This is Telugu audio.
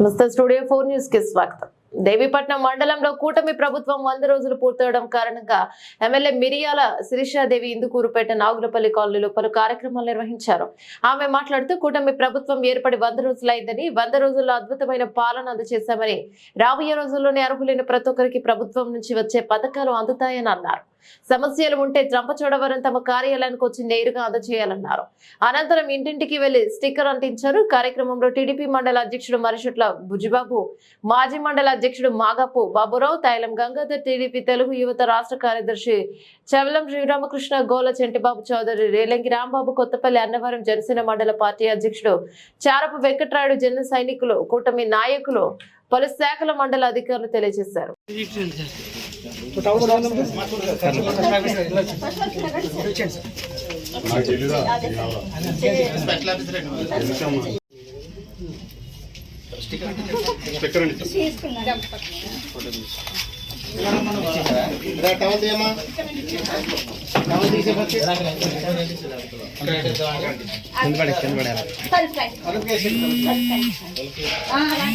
నమస్తే స్టూడియో ఫోర్ న్యూస్కి స్వాగతం. దేవీపట్నం మండలంలో కూటమి ప్రభుత్వం వంద రోజులు పూర్తవడం కారణంగా ఎమ్మెల్యే మిరియాల శిరీషాదేవి ఇందుకూరుపేట నాగులపల్లి కాలనీలో పలు కార్యక్రమాలు నిర్వహించారు. ఆమె మాట్లాడుతూ కూటమి ప్రభుత్వం ఏర్పడి వంద రోజులైందని వంద రోజుల్లో అద్భుతమైన పాలన అందజేశామని రాబోయే రోజుల్లోనే అర్హులైన ప్రతి ఒక్కరికి ప్రభుత్వం నుంచి వచ్చే పథకాలు అందుతాయని అన్నారు. సమస్యలు ఉంటే త్రంపచోడవరం తమ కార్యాలయానికి వచ్చి నేరుగా అందజేయాలన్నారు. అనంతరం ఇంటింటికి వెళ్ళి స్టిక్కర్ అంటించారు. కార్యక్రమంలో టీడీపీ మండల అధ్యక్షుడు మరిషట్ల బుజ్జిబాబు మాజీ మండల అధ్యక్షుడు మాగపు బాబురావు తైలం గంగాధర్ టీడీపీ తెలుగు యువత రాష్ట్ర కార్యదర్శి చవలం శ్రీరామకృష్ణ గోల చెంటిబాబు చౌదరి రేలంగి రాంబాబు కొత్తపల్లి అన్నవరం జనసేన మండల పార్టీ అధ్యక్షుడు చారపు వెంకట్రాయుడు జన సైనికులు కూటమి నాయకులు పలు శాఖల మండల అధికారులు తెలియజేశారు. టవల్ తీయమ్మా టవల్ తీసే పచ్చి సరే, సరే. అదుపు చేసి సరే, సరే. ఆ, రా.